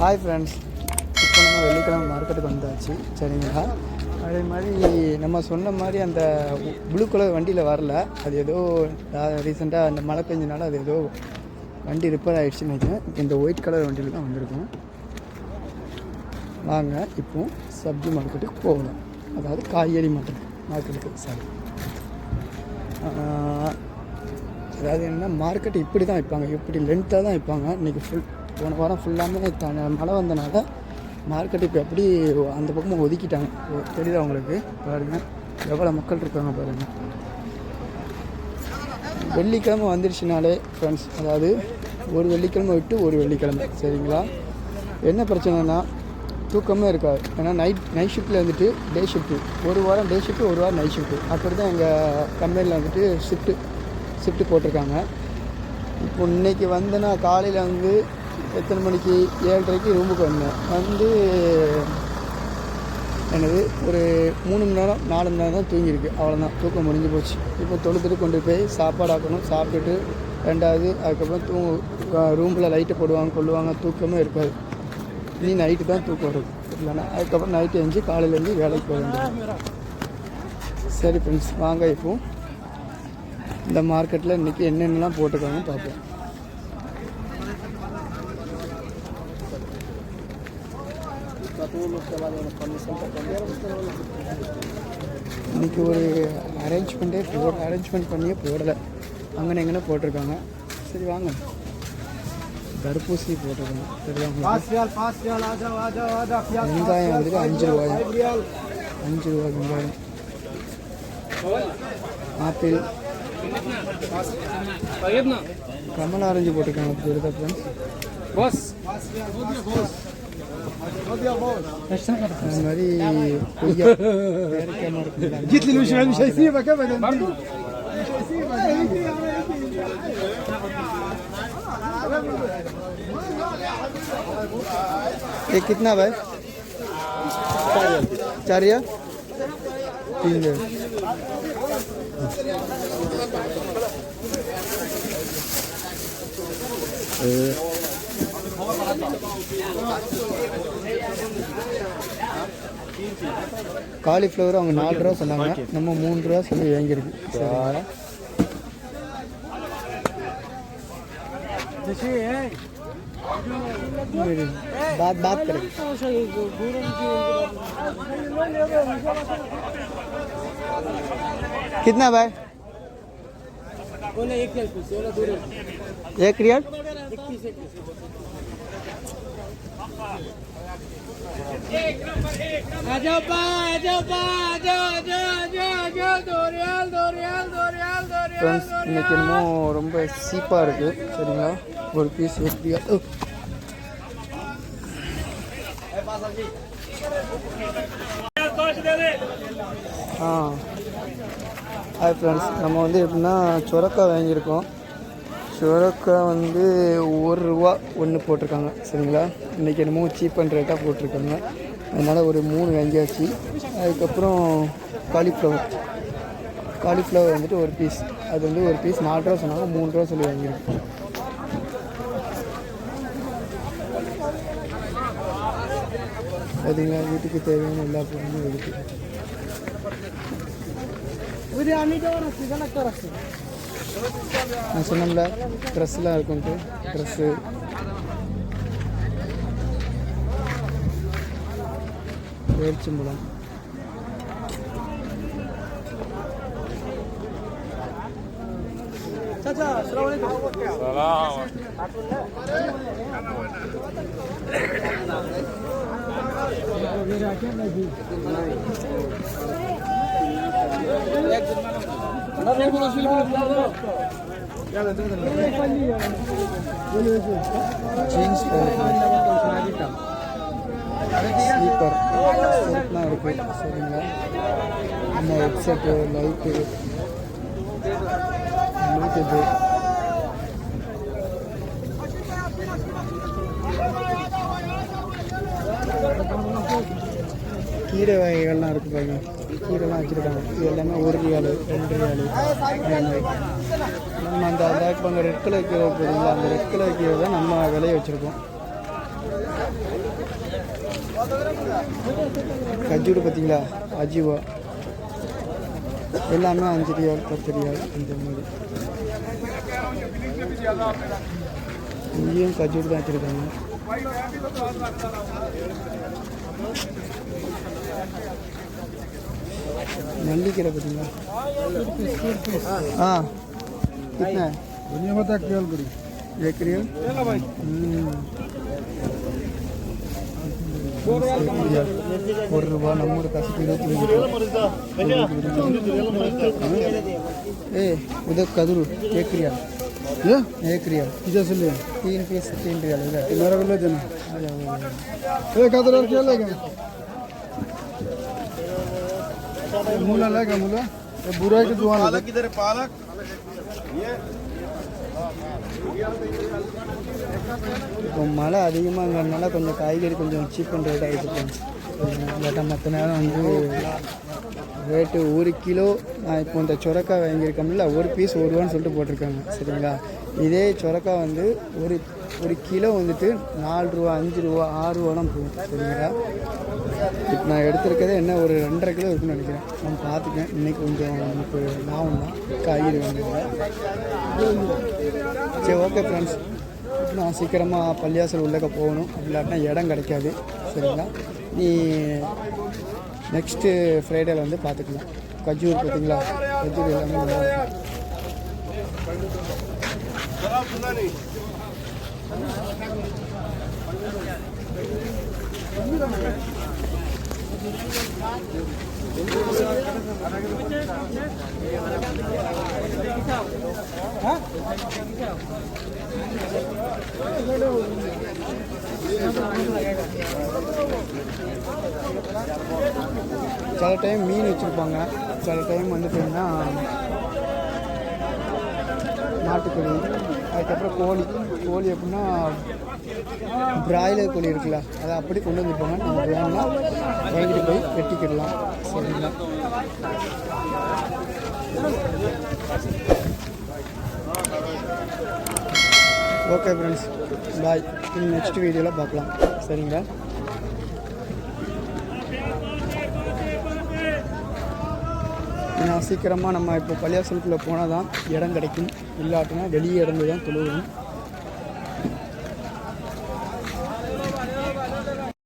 Hi friends இப்போ நம்ம வெள்ளிக்கிழமை மார்க்கெட்டுக்கு வந்தாச்சு. சரிங்களா? அதே மாதிரி நம்ம சொன்ன மாதிரி அந்த ப்ளூ கலர் வண்டியில் வரல. அது ஏதோ ரீசெண்டாக அந்த மழை பெஞ்சனால அது ஏதோ வண்டி ரிப்பேர் ஆகிடுச்சுன்னு நினைக்கிறேன். இந்த ஒயிட் கலர் வண்டியில் தான் வந்திருக்கோம். வாங்க இப்போ சப்ஜி மார்க்கெட்டுக்கு போகலாம். அதாவது காய்கறி மார்க்கெட் மார்க்கெட்டுக்கு சாரி அதாவது என்ன மார்க்கெட் இப்படி தான் வைப்பாங்க இப்படி லென்த்தாக தான் வைப்பாங்க இன்றைக்கி ஃபுல் போன வாரம் ஃபுல்லாமே த மழை வந்தனால மார்க்கெட் இப்போ எப்படி அந்த பக்கமாக ஒதுக்கிட்டாங்க. தெரியுது அவங்களுக்கு பாருங்கள் எவ்வளோ மக்கள் இருக்காங்க பாருங்கள் வெள்ளிக்கிழமை வந்துருச்சுனாலே ஃப்ரெண்ட்ஸ் அதாவது ஒரு வெள்ளிக்கிழமை விட்டு ஒரு வெள்ளிக்கிழமை. சரிங்களா? என்ன பிரச்சனைனா தூக்கமே இருக்காது. ஏன்னா நைட் நைட் ஷிஃப்ட்டில் வந்துட்டு டே ஷிஃப்ட்டு ஒரு வாரம் டே ஷிஃப்ட்டு ஒரு வாரம் நைட் ஷிஃப்ட்டு அப்படி தான் எங்கள் கம்பெனியில் வந்துட்டு ஷிஃப்ட்டு ஷிஃப்ட்டு போட்டிருக்காங்க. இப்போ இன்னைக்கு வந்தேன்னா காலையில் வந்து எத்தனை மணிக்கு? ஏழரைக்கு ரூமுக்கு வந்தேன். வந்து எனது ஒரு மூணு மணி நேரம் நாலு மணி நேரம் தான் தூங்கியிருக்கு. அவ்வளோதான் தூக்கம் முடிஞ்சு போச்சு. இப்போ தொழுத்துட்டு கொண்டு போய் சாப்பாடு ஆக்கணும் சாப்பிட்டுட்டு ரெண்டாவது அதுக்கப்புறம் தூ ரூமில் லைட்டை போடுவாங்க கொள்ளுவாங்க தூக்கமே இருக்காது. இனி நைட்டு தான் தூக்கம் வரும். இல்லைன்னா அதுக்கப்புறம் நைட்டு எழுந்து காலையிலேருந்து வேலைக்கு போக வேண்டியது. சரி ஃப்ரெண்ட்ஸ் வாங்க இப்போ. இந்த மார்க்கெட்டில் இன்றைக்கி என்னென்னலாம் போட்டிருக்காங்க பார்ப்போம். இன்னைக்கு ஒரு அரேஞ்ச்மெண்ட்டே போட அரேஞ்ச்மெண்ட் பண்ணியே போடலை. அங்கே எங்கன்னா போட்டிருக்காங்க. சரி வாங்க. தர்பூசணி போட்டிருக்காங்க. சரியா வெங்காயம் வந்துட்டு அஞ்சு ரூபாய். அஞ்சு ரூபாய் வெங்காயம். ஆப்பிள். கமல் ஆரஞ்சு போட்டிருக்காங்க. ஃப்ரெண்ட்ஸ் جيت لي مش مش هيسيبك ابدا. مش هيسيبك ये कितना भाई चार या तीन ए காலிஃப்ளவர் அவங்க நாலு ரூபா சொன்னாங்க நம்ம மூணு ரூபா சொல்லி வாங்கியிருக்கு சரிங்களா बात बात करें कितना भाई एक रियल आजाओ बा आजाओ बा आजाओ आजाओ आजाओ आजाओ दो रियाल दो रियाल दो रियाल दो रियाल ஃப்ரெண்ட்ஸ் இன்னைக்கு என்னமோ ரொம்ப சீப்பாக இருக்குது சரிங்களா ஒரு பீஸ் எப்படியா ஓ ஆ ஹாய் ஃப்ரெண்ட்ஸ் நம்ம வந்து எப்படின்னா சுரக்காய் வாங்கியிருக்கோம் சுரக்கா வந்து ஒரு ரூபா ஒன்று போட்டிருக்காங்க சரிங்களா? இன்றைக்கி என்னமோ சீப் அண்ட் ரேட்டாக போட்டிருக்காங்க. அதனால் ஒரு மூணு வாங்கியாச்சு. அதுக்கப்புறம் காலிஃப்ளவர் காலிஃப்ளவர் வந்துட்டு ஒரு பீஸ் அது வந்து ஒரு பீஸ் நாலு ரூபா சொன்னாங்க மூணு ரூபா சொல்லி வாங்கியிருக்கோம் பார்த்தீங்களா வீட்டுக்கு தேவையான எல்லா பொருளும் இருக்குது. நான் சொன்னோம்ல ட்ரெஸ்லாம் இருக்கும்ட்டு ட்ரெஸ்ஸு பேரிச்சம்பழம் Thank you. ஜீன்ஸ் ஸ்லீப்பர் செட்லாம் இருக்குது சரிங்களா நம்ம ஹெட்செட்டு லைட்டு ப்ளூடூத்து கீரை வகைகள்லாம் இருக்குது பாருங்க. கீரைலாம் வச்சுருக்காங்க இது எல்லாமே ஒரு ரியாலு ரெண்டு ரியாலு. நம்ம அந்த பிளாக் பங்க ரெட் கலர் கீரை இருக்குதுங்களா அந்த ரெட் கலர் கீரை தான் நம்ம விளைய வச்சுருக்கோம். கஜூடு பார்த்தீங்களா அஜீவா. எல்லாமே அஞ்சு ரியால் பத்து ரியால் இந்த மாதிரி. இங்கேயும் கஜூடு தான் வச்சுருக்காங்க. மல்லிக்கீரை பார்த்தீங்களா हाँ कितना है दुनिया में तक केल करी एक रियल हम्म। ஒரு ரூபா நம்ம ஊர் காசுக்கு இருபத்தி ए उधर कदरू एक रियाल ये एक रियाल इधर से ले तीन पीस तीन रियाल इधर मेरा को ले देना आ जाओ, आ जाओ। एक आदर और क्या लेगा ये मूला लेगा मूला ये बुरा की दुआ पालक किधर पालक இப்போ மழை அதிகமாகறதுனால கொஞ்சம் காய்கறி கொஞ்சம் சீப் அண்ட் ரேட் ஆகிட்டு இல்லாட்டா மற்ற நேரம் வந்து ரேட்டு ஒரு கிலோ நான் இப்போ இந்த சொரக்காய் வாங்கியிருக்கோம்ல ஒரு பீஸ் ஒரு ரூபான்னு சொல்லிட்டு போட்டிருக்காங்க சரிங்களா இதே சொரக்காய் வந்து ஒரு ஒரு கிலோ வந்துட்டு நாலு ரூபா அஞ்சு ரூபா ஆறு ரூபா தான் போகும் சரிங்களா இப்போ நான் எடுத்திருக்கிறது என்ன ஒரு ரெண்டரை கிலோ இருக்குன்னு நினைக்கிறேன். நான் பார்த்துக்கேன் இன்னைக்கு கொஞ்சம் எனக்கு லாபம் தான். காய்கறி வாங்குறதுல சரி ஓகே ஃப்ரெண்ட்ஸ் நான் சீக்கிரமாக பள்ளியாசல் உள்ளக்க போகணும். அப்படி இல்லாட்டினா இடம் கிடைக்காது. சரிங்களா? நீ நெக்ஸ்ட்டு ஃப்ரைடேல வந்து பார்த்துக்கலாம். கஜூர் பார்த்தீங்களா? கஜூர் எல்லாமே நல்லா இருக்கும். சில டைம் மீன் வச்சுருப்பாங்க. சில டைம் வந்து நாட்டுக்கோழி அதுக்கப்புறம் கோழி. கோழி எப்படின்னா பிராய்லர் கோழி இருக்குல்ல அதை அப்படி கொண்டு வந்துருப்பாங்க. நம்ம வேணும்னா வாங்கிட்டு போய் வெட்டிக்கிடலாம். சரிங்களா? ஓகே ஃப்ரெண்ட்ஸ் பாய் இனி நெக்ஸ்ட் வீடியோவில் பார்க்கலாம். சரிங்களா? நான் சீக்கிரமாக நம்ம இப்போ பள்ளியாசலுக்குள்ளே போனால் தான் இடம் கிடைக்கும். இல்லாட்டினா வெளியே இடம் தான் தொழுகணும்